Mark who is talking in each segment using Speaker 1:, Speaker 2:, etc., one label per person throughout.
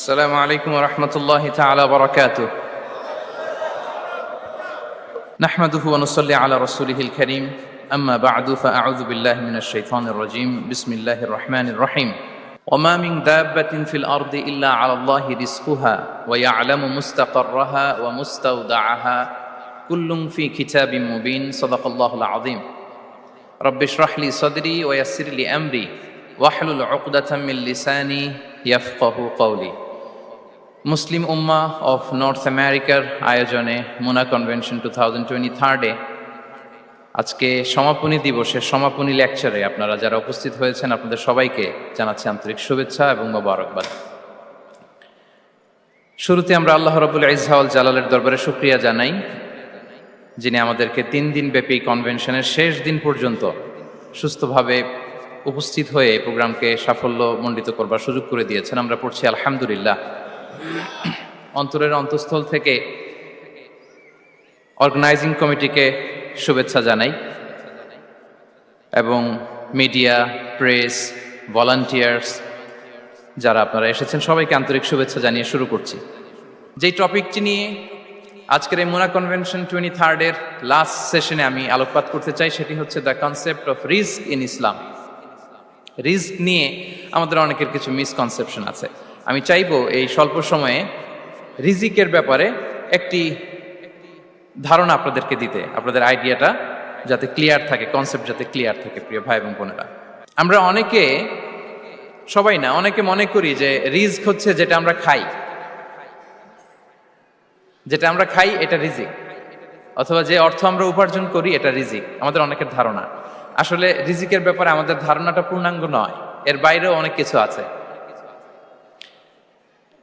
Speaker 1: السلام عليكم ورحمة الله تعالى وبركاته. نحمده ونصلي على رسوله الكريم. أما بعد فأعوذ بالله من الشيطان الرجيم. بسم الله الرحمن الرحيم. وما من دابة في الأرض إلا على الله رزقها ويعلم مستقرها ومستودعها. كل في كتاب مبين. صدق الله العظيم. رب اشرح لي صدري ويسر لي أمري واحلل عقدة من لساني يفقه قولي. Muslim Umma of North আমেরিকার আয়োজনে MONA convention two thousand twenty থার্ডে আজকে সমাপনী দিবসের সমাপনী লেকচারে আপনারা যারা উপস্থিত হয়েছেন, আপনাদের সবাইকে জানাচ্ছি আন্তরিক শুভেচ্ছা এবং মোবারকবাদ। শুরুতে আমরা আল্লাহ রবুল ইজহাউল জালালের দরবারে শুক্রিয়া জানাই, যিনি আমাদেরকে তিন দিন ব্যাপী কনভেনশনের শেষ দিন পর্যন্ত সুস্থভাবে উপস্থিত হয়ে প্রোগ্রামকে সাফল্য মণ্ডিত করবার সুযোগ করে দিয়েছেন। আমরা পড়ছি আলহামদুলিল্লাহ। অন্তরের অন্তঃস্থল থেকে অর্গানাইজিং কমিটিকে শুভেচ্ছা জানাই এবং মিডিয়া, প্রেস ভলান্টিয়ার্স যারা আপনারা এসেছেন, সবাইকে আন্তরিক শুভেচ্ছা জানিয়ে শুরু করছি। যেই টপিকটি নিয়ে আজকের এই মোনা কনভেনশন টোয়েন্টি থার্ডের লাস্ট সেশনে আমি আলোকপাত করতে চাই, সেটি হচ্ছে the concept of risk in Islam risk নিয়ে আমাদের অনেকের কিছু মিসকনসেপশন আছে। আমি চাইব এই স্বল্প সময়ে রিজিকের ব্যাপারে একটি ধারণা আপনাদেরকে দিতে, আপনাদের আইডিয়াটা যাতে ক্লিয়ার থাকে কনসেপ্ট যাতে ক্লিয়ার থাকে, প্রিয় ভাই এবং বোনেরা। আমরা অনেকে, সবাই না, অনেকে মনে করি যে রিস্ক হচ্ছে যেটা আমরা খাই। যেটা আমরা খাই, এটা রিজিক। অথবা যে অর্থ আমরা উপার্জন করি, এটা রিজিক। আমাদের অনেকের ধারণা। আসলে রিজিকের ব্যাপারে আমাদের ধারণাটা পূর্ণাঙ্গ নয়। এর বাইরেও অনেক কিছু আছে।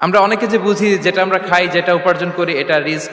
Speaker 1: আমরা অনেকে যে বুঝি যেটা আমরা খাই যেটা উপার্জন করি এটা রিস্ক